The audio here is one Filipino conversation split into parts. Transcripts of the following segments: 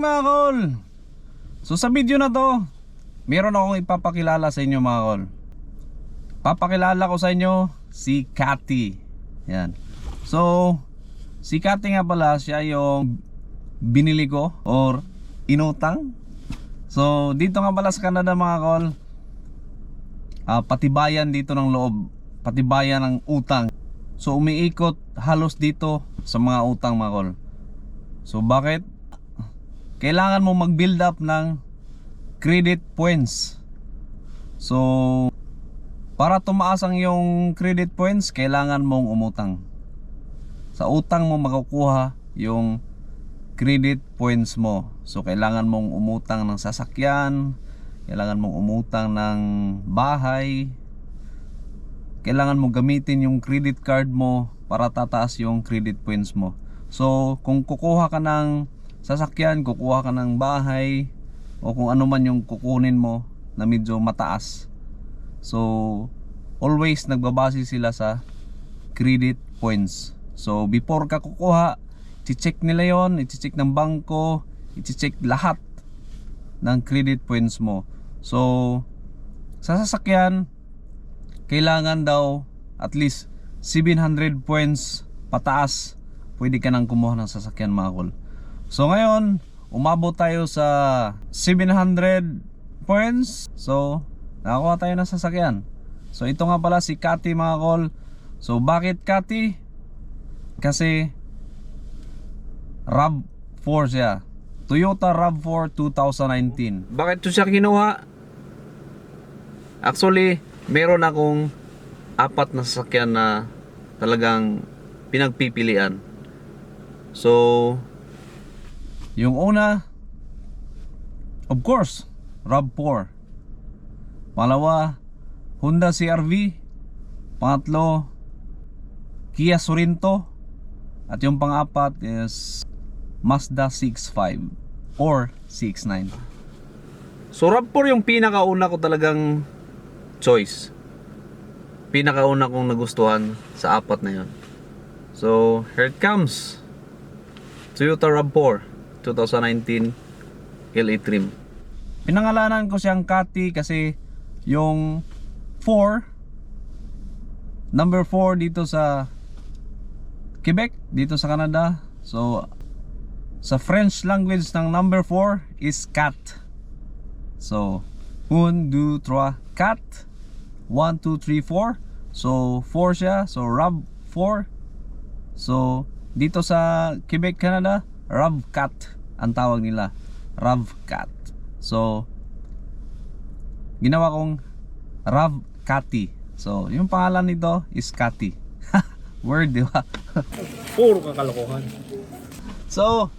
Mga kol! So sa video na to, meron akong ipapakilala sa inyo mga kol. Papakilala ko sa inyo si Cathy. Yan. So, si Cathy nga pala, siya yung binili ko or inutang. So, dito nga pala sa Canada mga kol, ah, patibayan dito ng loob, patibayan ng utang. So, umiikot halos dito sa mga utang mga kol. So bakit? Kailangan mo mag-build up ng credit points. So para tumaas ang yung credit points, kailangan mong umutang. Sa utang mo makukuha yung credit points mo. So kailangan mong umutang ng sasakyan, kailangan mong umutang ng bahay, kailangan mo gamitin yung credit card mo para tataas yung credit points mo. So, kung kukuha ka ng sasakyan, kukuha ka ng bahay, o kung ano man yung kukunin mo na medyo mataas. So, always nagbabase sila sa credit points. So, before ka kukuha, i-check nila yon, i-check ng bangko, i-check lahat ng credit points mo. So, sa sasakyan, kailangan daw at least 700 points pataas pwede ka nang kumuha ng sasakyan mga kol. So ngayon, umabot tayo sa 700 points. So, nakakuha tayo ng sasakyan. So ito nga pala si Cathy mga kol. So bakit Cathy? Kasi RAV4 siya. Toyota RAV4 2019. Bakit ito siya kinuha? Actually, meron akong apat na sasakyan na talagang pinagpipilian. So, yung una, of course, RAV4. Pangalawa, Honda CRV. Pangatlo, Kia Sorento. At yung pang-apat is Mazda 6.5 or 6.9. So RAV4 yung pinakauna ko talagang choice. Pinakauna kong nagustuhan sa apat na yon. So, here it comes. Toyota RAV4 2019 LE trim. Pinangalanan ko siyang Cathy kasi yung 4 number 4 dito sa Quebec, dito sa Canada. So sa French language ng number 4 is cat. So 1 2 3 cat. 1 2 3 4. So 4 siya. So RAV4 So, dito sa Quebec, Canada, Ravcat ang tawag nila. Ravcat. So, ginawa kong Ravcati. So, yung pangalan nito is Cathy. Word, di ba? Puro kakalokohan. So,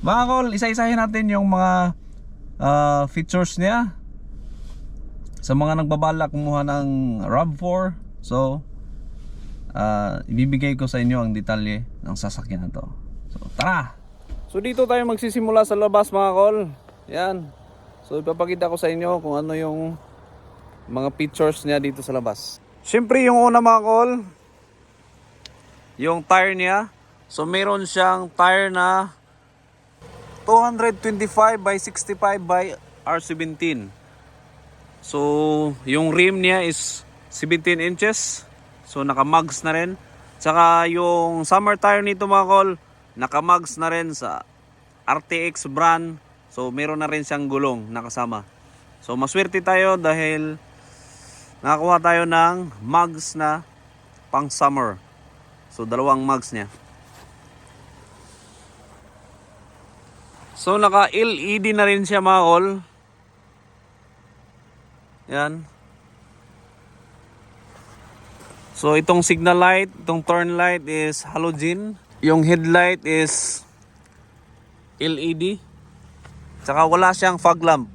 mga kol, isa-isahin natin yung mga ah, features niya. Sa mga nagbabalak kumuha ng RAV4. So, ah, ibibigay ko sa inyo ang detalye ng sasakyan na to. So, tara! So, dito tayo magsisimula sa labas mga kol. Yan. So, ipapakita ko sa inyo kung ano yung mga features niya dito sa labas. Siyempre, yung una mga kol, yung tire niya. So, meron siyang tire na 225 by 65 by R17. So, yung rim niya is 17 inches. So, naka-mugs na rin. Tsaka yung summer tire nito mga kol, naka-mugs na rin sa RTX brand. So, meron na rin siyang gulong nakasama. So, maswerte tayo dahil nakakuha tayo ng mugs na pang summer. So, dalawang mugs niya. So naka LED na rin siya mga kol. Yan. So itong signal light, itong turn light is halogen. Yung headlight is LED. Tsaka wala siyang fog lamp.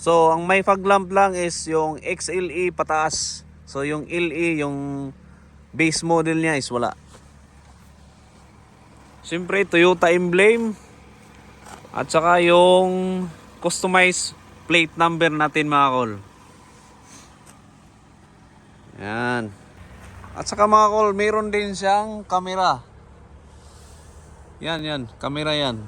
So ang may fog lamp lang is yung XLE pataas. So yung LE, yung base model niya is wala. Siyempre Toyota emblem. At saka yung customized plate number natin mga kol. Yan. At saka mga kol, mayroon din siyang camera. Yan, yan. Camera yan.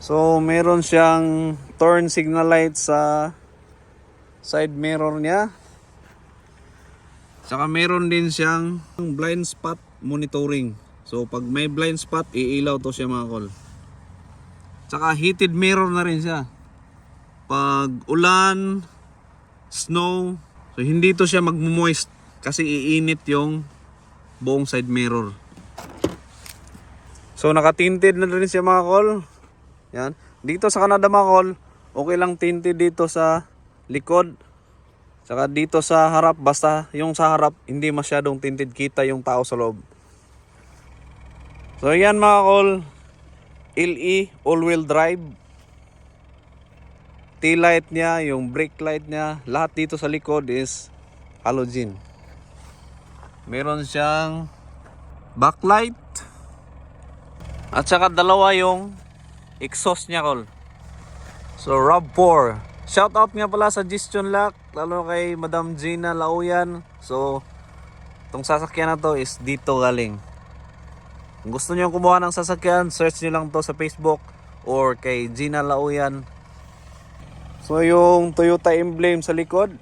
So, meron siyang turn signal light sa side mirror niya. Saka meron din siyang blind spot monitoring. So, pag may blind spot, iilaw to siya mga kol. Saka heated mirror na rin siya. Pag ulan, snow, so hindi to siya magmo-moist kasi iinit yung buong side mirror. So naka-tinted na rin siya mga kol. Yan. Dito sa Canada mga kol, okay lang tinted dito sa likod. Saka dito sa harap, basta yung sa harap, hindi masyadong tinted kita yung tao sa loob. So yan mga kol, LE all-wheel drive. Tail light niya, yung brake light niya, lahat dito sa likod is halogen. Meron siyang backlight. At saka dalawa yung exhaust niya, kol. So, RAV4. Shout out nga pala sa Gestion Lock, lalo kay Madam Gina Lauyan. So, tong sasakyan na to is dito galing. Kung gusto niyo kumuha ng sasakyan, search niyo lang to sa Facebook or kay Gina Lauyan. So, yung Toyota emblem sa likod.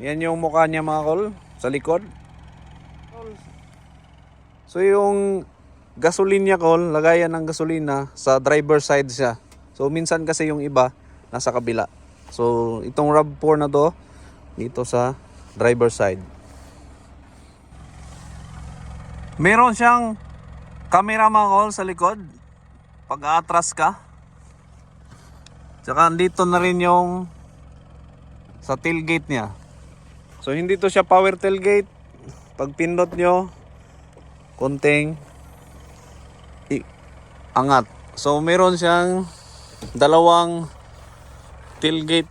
Yan yung mukha niya mga kol, sa likod. So, yung gasolina kol, lagayan ng gasolina sa driver side siya. So minsan kasi yung iba nasa kabila. So itong RAV4 na to dito sa driver side. Meron siyang camera mga kol sa likod pag atras ka. Tsaka dito na rin yung sa tailgate niya. So hindi to siya power tailgate. Pag pindot nyo, konting angat. So meron siyang dalawang tailgate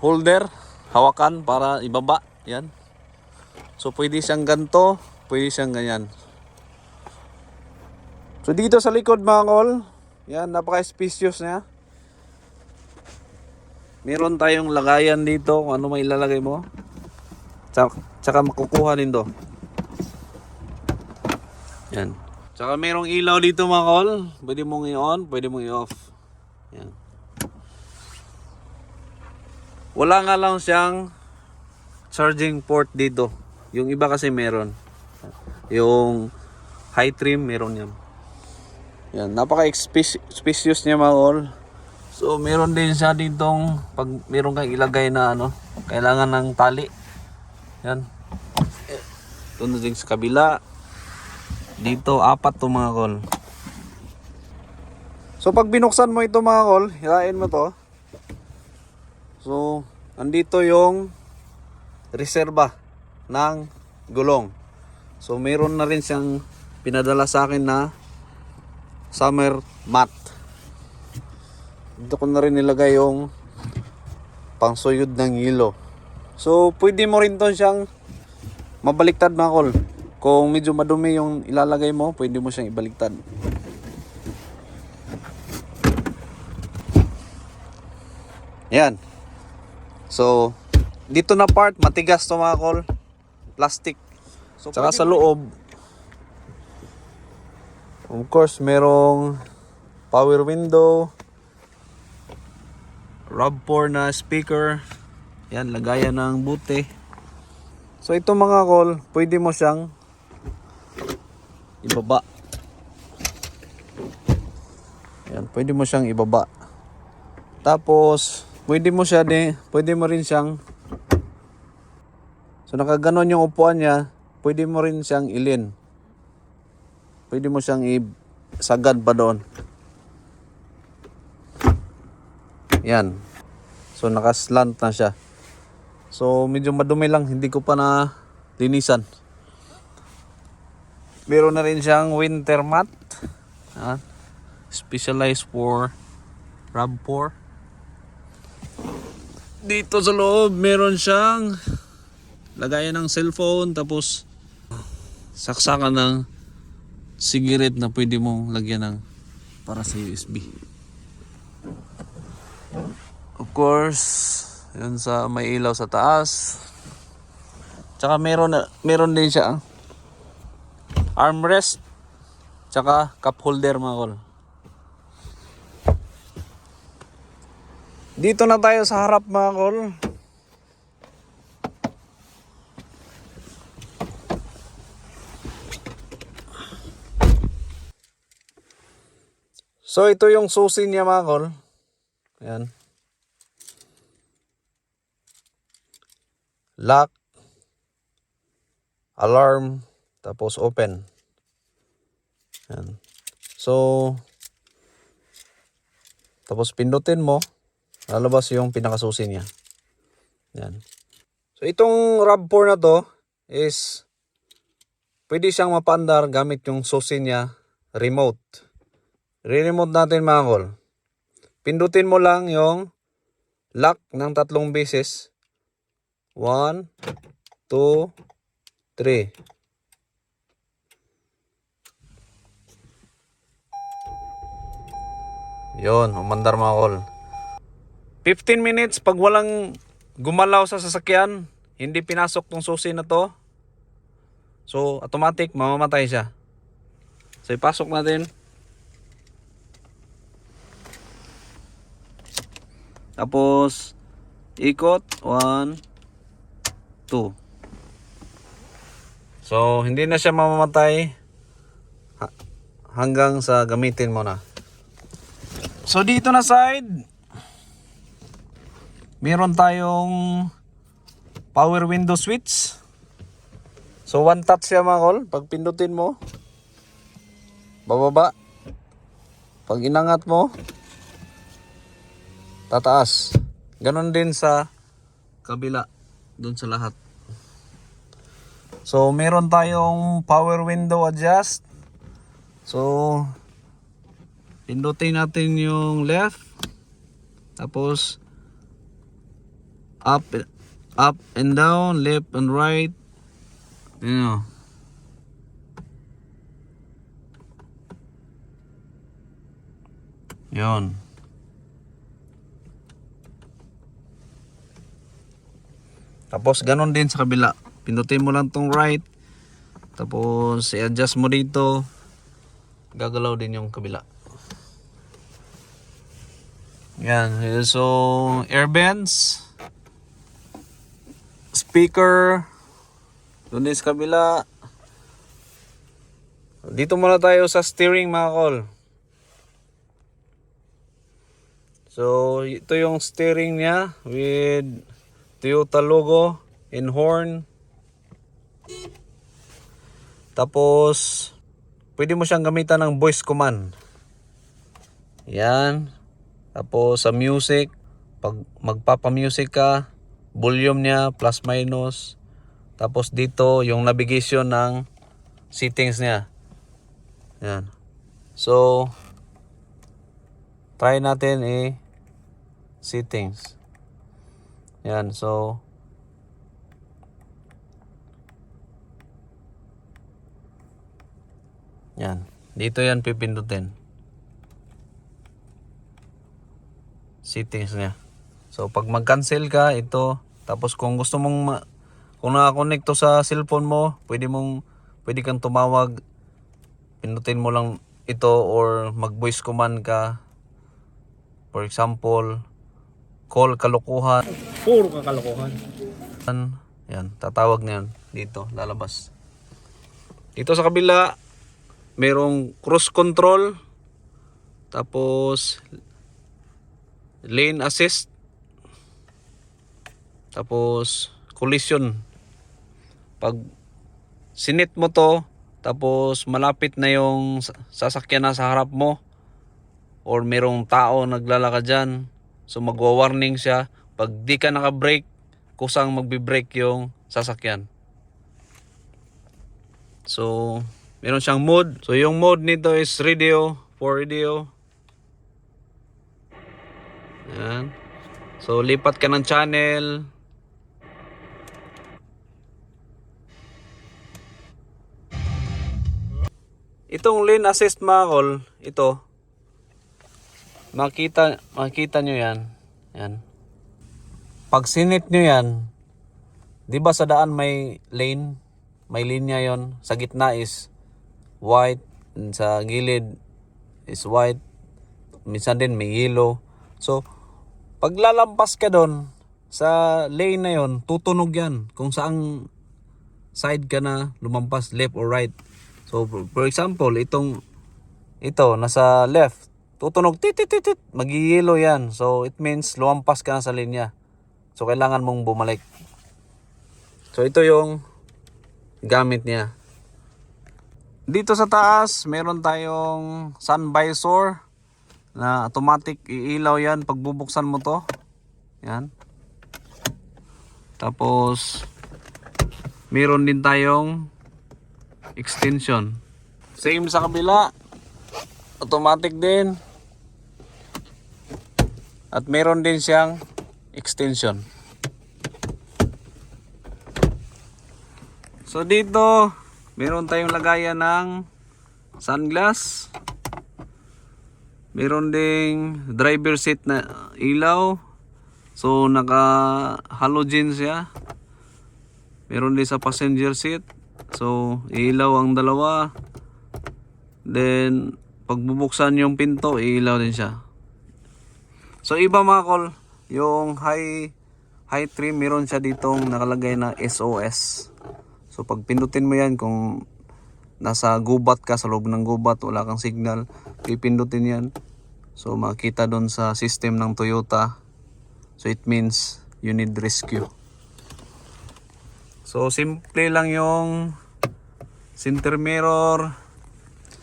holder hawakan para ibaba yan. So pwede siyang ganto pwede siyang ganyan. So dito sa likod mga kol yan napaka spacious niya. Meron tayong lagayan dito kung ano may ilalagay mo. Tsaka, tsaka makukuha din to. Yan Tsaka merong ilaw dito mga kol. Pwede mong i-on, pwede mong i-off. Yan. Wala nga lang siyang charging port dito. Yung iba kasi meron. Yung high trim meron yan. Yan, napaka-spacious niya mga kol. So meron din siya ditong pag meron kang ilagay na ano, kailangan ng tali. Yan. Doon din sa kabila. Dito, apat to mga kol. So pag binuksan mo ito mga kol, hilain mo to. So, andito yung reserba ng gulong. So meron na rin siyang pinadala sa akin na summer mat. Dito ko na rin nilagay yung pangsuyod ng hilo. So pwede mo rin to siyang mabaliktad mga kol. Kung medyo madumi yung ilalagay mo, pwede mo siyang ibaliktad. Yan. So, dito na part, matigas to mga kol. Plastic. So, Tsaka sa loob, of course, merong power window, RAV4 na speaker, yan, lagayan ng buti. So, ito mga kol, pwede mo siyang ibaba. Yan, pwede mo siyang ibaba. Tapos, pwede mo siya din, pwede mo rin siyang So nakaganon yung upuan niya, pwede mo rin siyang ilin. Pwede mo siyang isagad pa doon. Yan. So nakaslant na siya. So medyo madumi lang, hindi ko pa na linisan. Meron na rin siyang winter mat. Ah, specialized for RAV4. Dito sa loob, meron siyang lagayan ng cellphone tapos saksakan ng cigarette na pwede mong lagyan ng para sa USB. Of course, yun sa may ilaw sa taas. Tsaka meron na, meron din siya ah, armrest tsaka cup holder mga kol dito na tayo sa harap mga kol So ito yung susi niya mga kol. Ayan. Lock. Alarm. Tapos open. Ayan. So, tapos pindutin mo, lalabas yung pinakasusi niya. Yan. So itong RAV4 na to is pwede siyang mapaandar gamit yung susi niya remote. Re-remote natin mga kol. Pindutin mo lang yung lock ng tatlong beses. 1, 2, 3. Yon, umandar mga kol. 15 minutes pag walang gumalaw sa sasakyan, hindi pinasok tong susi na to. So, automatic mamamatay siya. So, ipasok natin. Tapos, ikot. 1, 2. So, hindi na siya mamamatay ha- hanggang sa gamitin mo na. So dito na side, meron tayong power window switch. So one touch siya mga kol. Pag pindutin mo, bababa. Pag inangat mo, tataas. Ganon din sa kabila, dun sa lahat. So meron tayong power window adjust. So Pindutin natin yung left. Tapos up up and down, left and right. Yun. o. Yun. Tapos ganon din sa kabila. Pindutin mo lang tong right. Tapos i-adjust mo dito. Gagalaw din yung kabila. Yan. So, air vents. Speaker. Doon din sa kabila. Dito muna tayo sa steering mga kol. So, ito yung steering niya with Toyota logo and horn. Tapos, pwede mo siyang gamitan ng voice command. Yan. Tapos sa music, pag magpapa-music ka, volume niya plus minus. Tapos dito yung navigation ng settings niya. Yan. So try natin eh settings. Yan, so Yan. Dito yan pipindutin. Settings niya. So pag mag-cancel ka ito, tapos kung gusto mong ma- kung naka-connect to sa cellphone mo, pwede mong pwede kang tumawag pinutin mo lang ito or mag-voice command ka. For example, call kalokohan. Puro kakalokohan. Yan, tatawag na yan dito, lalabas. Dito sa kabila, merong cruise control. Tapos, lane assist. Tapos, collision. Pag sinit mo to, tapos malapit na yung sa- sasakyan na sa harap mo, or merong tao naglalakad dyan, so magwa-warning siya. Pag di ka naka-brake, kusang magbi-brake yung sasakyan. So, meron siyang mode. So, yung mode nito is radio, for radio. Yan. So, lipat ka ng channel. Itong lane assist mga kol, ito, makita, makita nyo yan. Yan. Pag sinit nyo yan, di ba sa daan may lane, may linya yon sa gitna is white, sa gilid is white, minsan din may yellow. So, Pag lalampas ka doon sa lane na yon, tutunog yan kung saang side ka na lumampas, left or right. So for, example, itong ito nasa left, tutunog tit tit, tit magiyelo yan. So it means lumampas ka na sa linya. So kailangan mong bumalik. So ito yung gamit niya. Dito sa taas, meron tayong sun visor na automatic iilaw yan pag bubuksan mo to. Yan. Tapos meron din tayong extension. Same sa kabila. Automatic din. At meron din siyang extension. So dito, meron tayong lagayan ng sunglass. Meron ding driver seat na ilaw. So naka halogen siya. Meron din sa passenger seat. So ilaw ang dalawa. Then pag bubuksan yung pinto, ilaw din siya. So iba mga kol, yung high high trim meron siya ditong nakalagay na SOS. So pag pindutin mo yan kung nasa gubat ka sa loob ng gubat, wala kang signal, pipindutin yan. So makita doon sa system ng Toyota. So it means you need rescue. So simple lang yung center mirror.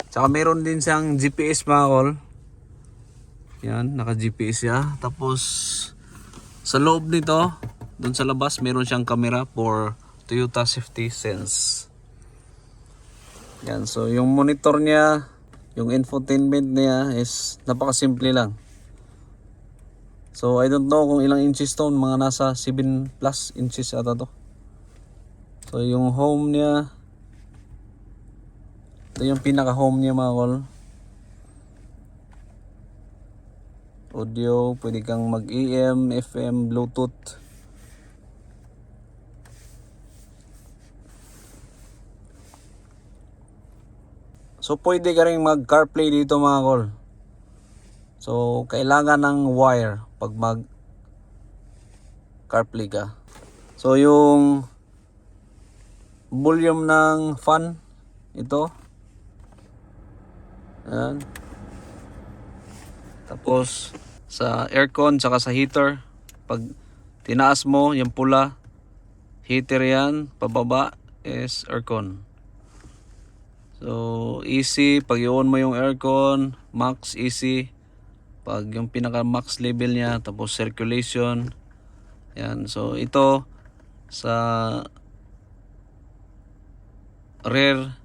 Tsaka meron din siyang GPS mga kol. Yan, naka GPS siya. Tapos sa loob nito, doon sa labas meron siyang camera for Toyota Safety Sense. Yan, so yung monitor niya, yung infotainment niya is napakasimple lang. So I don't know kung ilang inches to, mga nasa 7 plus inches ata to. So yung home niya, ito yung pinaka home niya mga kol. Audio, pwede kang mag AM, FM, Bluetooth. So pwede ka rin mag CarPlay dito mga kol. So kailangan ng wire pag mag CarPlay ka. So yung volume ng fan ito. Ayan. Tapos sa aircon tsaka sa heater pag tinaas mo yung pula heater yan pababa is aircon. So, easy. Pag i-on mo yung aircon, max, easy. Pag yung pinaka max level niya, tapos circulation. Yan. So, ito sa rear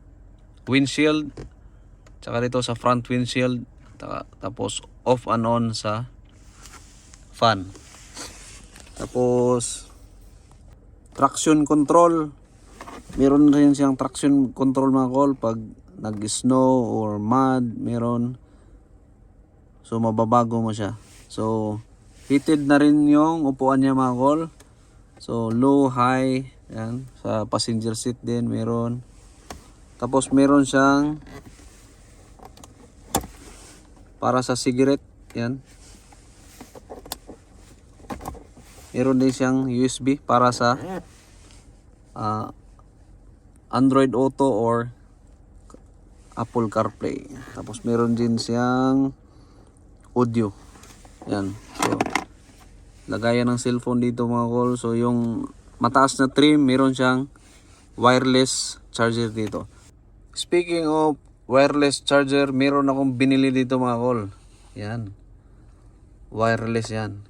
windshield. Tsaka dito sa front windshield. ta- Tapos off and on sa fan. Tapos traction control meron rin siyang traction control mga kol pag nag-snow or mud, meron. So mababago mo siya. So heated na rin yung upuan niya mga kol. So low, high, yan. Sa passenger seat din meron. Tapos meron siyang para sa cigarette, yan. Meron din siyang USB para sa ah, Android Auto or Apple CarPlay. Tapos meron din siyang audio. Yan. So, lagayan ng cellphone dito mga kol. So, yung mataas na trim, meron siyang wireless charger dito. Speaking of wireless charger, meron akong binili dito mga kol. Yan. Wireless yan.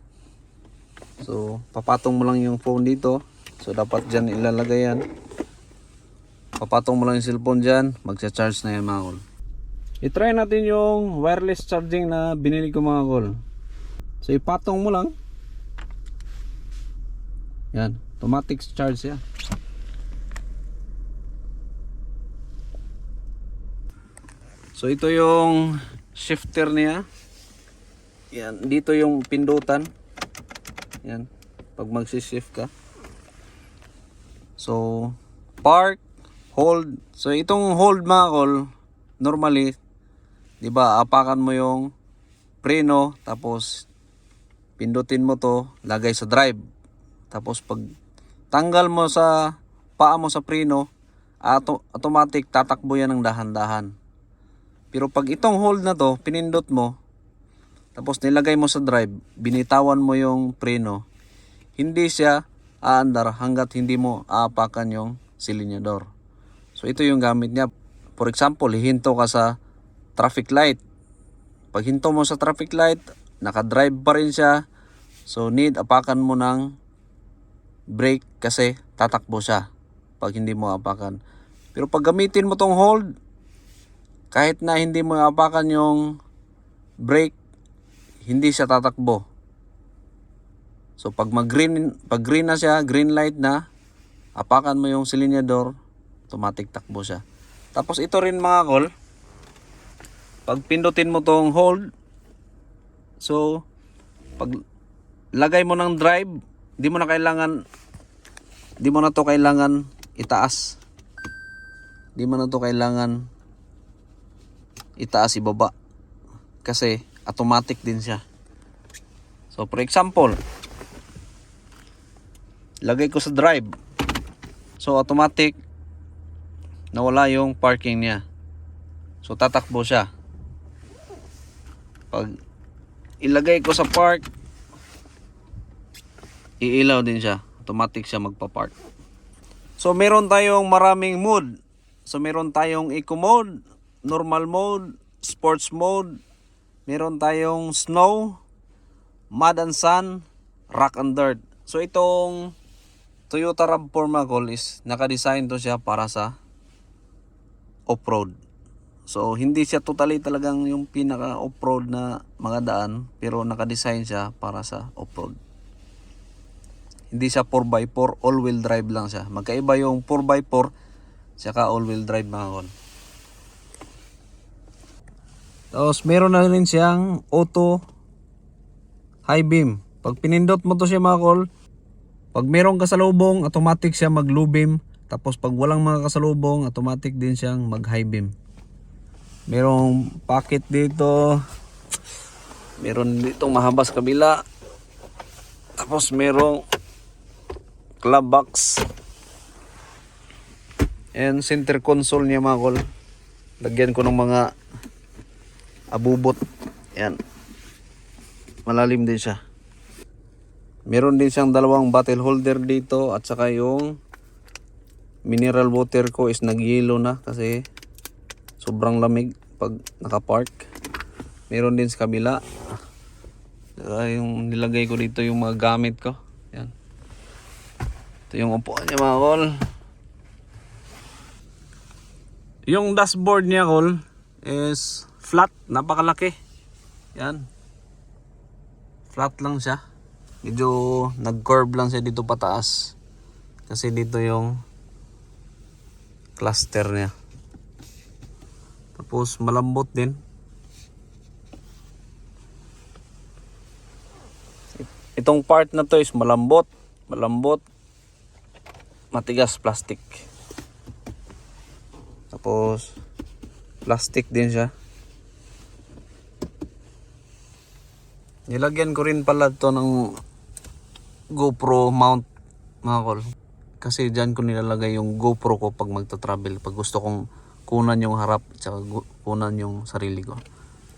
So, papatong mo lang yung phone dito. So, dapat dyan ilalagay yan. Papatong mo lang yung cellphone dyan, magsa-charge na yan mga kol. I-try natin yung wireless charging na binili ko mga kol. So ipatong mo lang. Yan, automatic charge yan. So ito yung shifter niya. Yan, dito yung pindutan. Yan, pag magsi-shift ka. So, park, hold. So itong hold mga kol, normally, 'di ba, apakan mo yung preno tapos pindutin mo to, lagay sa drive. Tapos pag tanggal mo sa paa mo sa preno, auto, automatic tatakbo yan ng dahan-dahan. Pero pag itong hold na to, pinindot mo, tapos nilagay mo sa drive, binitawan mo yung preno, hindi siya aandar hanggat hindi mo aapakan yung silinyador. So ito yung gamit niya. For example, hihinto ka sa traffic light. Pag hinto mo sa traffic light, nakadrive pa rin siya. So need apakan mo ng brake kasi tatakbo siya pag hindi mo apakan. Pero pag gamitin mo tong hold, kahit na hindi mo apakan yung brake, hindi siya tatakbo. So pag mag-green, pag green na siya, green light na, apakan mo yung silinyador, automatic takbo siya. Tapos ito rin mga kol, pag pindutin mo tong hold, so pag lagay mo ng drive, di mo na kailangan di mo na to kailangan itaas. Di mo na to kailangan itaas ibaba. Kasi automatic din siya. So for example, lagay ko sa drive. So automatic nawala yung parking niya. So tatakbo siya. Pag ilagay ko sa park, iilaw din siya. Automatic siya magpa-park. So meron tayong maraming mode. So meron tayong eco mode, normal mode, sports mode, meron tayong snow, mud and sun, rock and dirt. So itong Toyota RAV4 Magol is naka-design to siya para sa off-road. So hindi siya totally talagang yung pinaka off-road na mga daan pero naka-design siya para sa off-road. Hindi siya 4x4, all-wheel drive lang siya. Magkaiba yung 4x4 saka all-wheel drive mga kol. Tapos meron na rin siyang auto high beam. Pag pinindot mo to siya mga kol, pag meron kasalubong, automatic siya mag low beam. Tapos pag walang mga kasalubong, automatic din siyang mag high beam. Merong pocket dito. Meron dito mahabas kabila. Tapos merong club box. And center console niya mga kol. Lagyan ko ng mga abubot. Yan. Malalim din siya. Meron din siyang dalawang bottle holder dito at saka yung mineral water ko is nagyelo na kasi sobrang lamig pag nakapark. Meron din sa kabila. Saka yung nilagay ko dito yung mga gamit ko. Yan. Ito yung upuan niya mga kol. Yung dashboard niya kol is flat, napakalaki. Yan. Flat lang siya. Medyo nag-curve lang siya dito pataas. Kasi dito yung cluster niya. Tapos malambot din. Itong part na to is malambot, malambot, matigas plastic. Tapos plastic din siya. Nilagyan ko rin pala to ng GoPro mount mga kol. Kasi dyan ko nilalagay yung GoPro ko pag magta-travel. Pag gusto kong kunan yung harap tsaka gu- kunan yung sarili ko.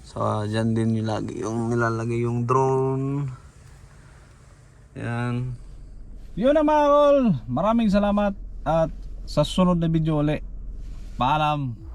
So dyan din nilagay yung nilalagay yung drone. Yan. Yun na mga kol. Maraming salamat at sa sunod na video uli. Paalam.